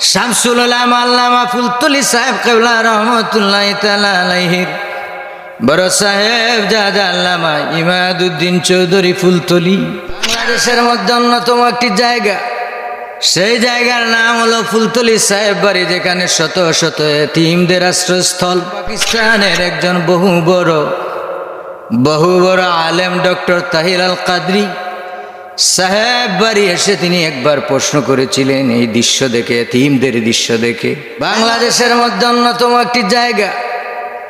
শামসুল আলাম আল্লামা ফুলতুলি সাহেব কেবলা রহমতুল্লাহ তাআলা আলাইহির। বড় সাহেব জাদা আল্লামা ইমাদুদ্দিন চৌধুরী ফুলতলি। বাংলাদেশের মধ্যে অন্যতম একটি জায়গা। সেই জায়গার নাম হলো ফুলতলি সাহেব বাড়ি, যেখানে শত শত এতিমদের আশ্রয়স্থল। পাকিস্তানের একজন বহু বড় বহু বড় আলেম ডক্টর তাহির আল কাদরি সাহেব বাড়ি এসে তিনি একবার প্রশ্ন করেছিলেন, এই দৃশ্য দেখে, এতিমদের দৃশ্য দেখে। বাংলাদেশের মধ্যে অন্যতম একটি জায়গা।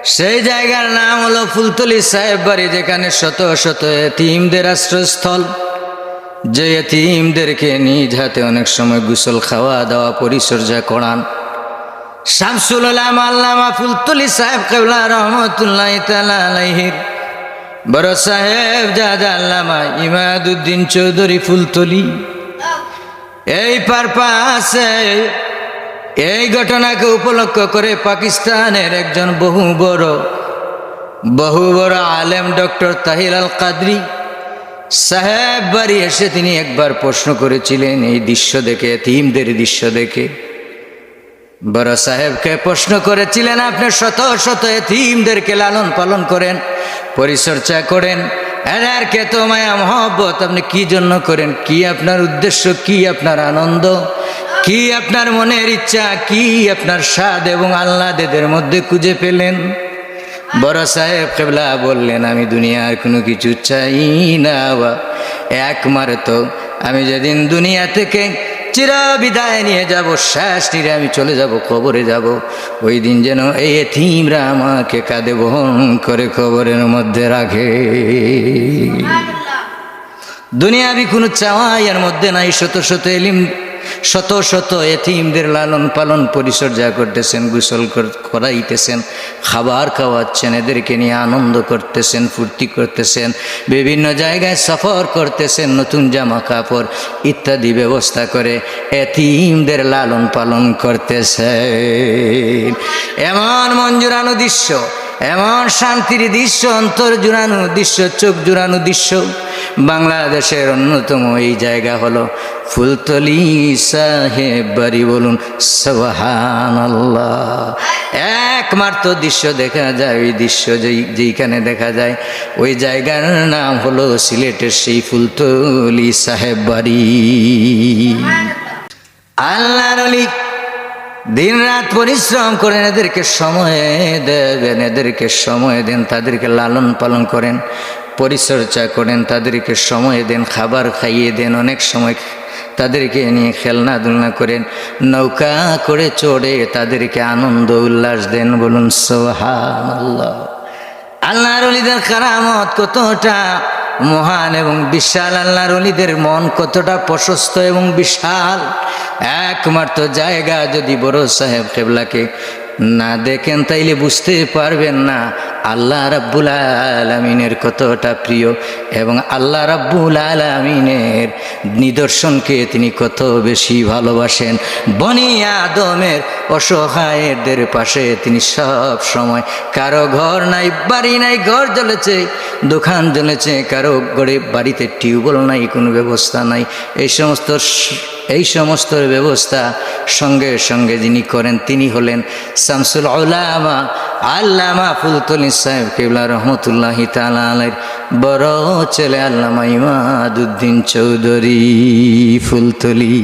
সেই জায়গার নাম হলো ফুলতলি সাহেব বাড়ি, যেখানে শত শত এতিমদের আশ্রয়স্থল। যে এতিমদেরকে নিজ হাতে অনেক সময় গুসল খাওয়া দাওয়া পরিচর্যা করান। শামসুল আল্লামা ফুলতলি সাহেব কেবলা রহমতুল্লাহ তাআলা আলাইহির বড় সাহেব জাদা আল্লামা ইমাদুদ্দিন চৌধুরী ফুলতলি। এই পারপাসে এই ঘটনাকে উপলক্ষ করে পাকিস্তানের একজন বহু বড় বহু বড় আলেম ডক্টর তাহির আল কাদরি সাহেব বাড়ি এসে তিনি একবার প্রশ্ন করেছিলেন, এই দৃশ্য দেখে তিমদের দৃশ্য দেখে। বড় সাহেবকে প্রশ্ন করেছিলেন, আপনি শত শত এতিমদেরকে লালন পালন করেন, পরিচর্যা করেন এদেরকে তো মায়া, মহব্বত, আপনি কি জন্য করেন? কি আপনার উদ্দেশ্য? কি আপনার আনন্দ? কি আপনার মনের ইচ্ছা? কি আপনার স্বাদ এবং আহ্লাদেদের মধ্যে খুঁজে পেলেন? বড় সাহেব কেবলা বললেন, আমি দুনিয়ার কোনো কিছু চাই না, বা একমাত্র আমি যেদিন দুনিয়া থেকে চির বিদায় নিয়ে যাব শেষ নিরে আমি চলে যাব কবরে যাব। ওই দিন যেন এই থিমরা আমাকে কাঁদে বহন করে কবরের মধ্যে রাখে। দুনিয়াবি কোনো চাওয়াই এর মধ্যে নাই শত শত এলিম শত শত এথিমদের লালন পালন পরিচর্যা করতেছেন, গোসল করাইতেছেন, খাবার খাওয়াচ্ছেন, এদেরকে নিয়ে আনন্দ করতেছেন, ফুর্তি করতেছেন, বিভিন্ন জায়গায় সফর করতেছেন, নতুন জামা কাপড় ইত্যাদি ব্যবস্থা করে এথিমদের লালন পালন করতেছেন। এমন মঞ্জুরানো দৃশ্য এমন শান্তির দৃশ্য, অন্তর জুড়ানো দৃশ্য, চোখ জুড়ানো দৃশ্য। বাংলাদেশের অন্যতম এই জায়গা হলো ফুলতলি সাহেব বাড়ি বলুন সোহান একমাত্র দৃশ্য দেখা যায়, ওই দৃশ্য যেই, যেইখানে দেখা যায়, ওই জায়গার নাম হলো সিলেটের সেই ফুলতলি সাহেব বাড়ি আল্লাহর দিন রাত পরিশ্রম করেন, এদেরকে সময় দেবেন, এদেরকে সময় দেন, তাদেরকে লালন পালন করেন, পরিচর্যা করেন, তাদেরকে সময় দেন, খাবার খাইয়ে দেন, অনেক সময় তাদেরকে নিয়ে খেলনাধুলনা করেন, নৌকা করে চড়ে তাদেরকে আনন্দ উল্লাস দেন, বলুন সোহান আল্লাহ আল্লাহর অলিদের কারামত কতটা মহান এবং বিশাল, আল্লাহর অলিদের মন কতটা প্রশস্ত এবং বিশাল। একমাত্র জায়গা যদি বড় সাহেব কেবলাকে না দেখেন, তাইলে বুঝতে পারবেন না। আল্লাহ রাব্বুল আলমিনের কতটা প্রিয় এবং আল্লাহ রাব্বুল আলমিনের নিদর্শনকে তিনি কত বেশি ভালোবাসেন। বনি আদমের অসহায়দের পাশে তিনি সব সময়, কারও ঘর নাই, বাড়ি নাই, ঘর জ্বলেছে। দোকান জ্বলেছে কারও গড়ে বাড়িতে টিউবওয়েল নাই, কোনো ব্যবস্থা নাই। এই সমস্ত এই সমস্ত ব্যবস্থা সঙ্গে সঙ্গে যিনি করেন, তিনি হলেন শামসুল আলামা আল্লামা ফুলতলি সাহেব কেবলা রহমতুল্লাহি তালের বড় ছেলে আল্লামা ইমাদুদ্দিন চৌধুরী ফুলতলি।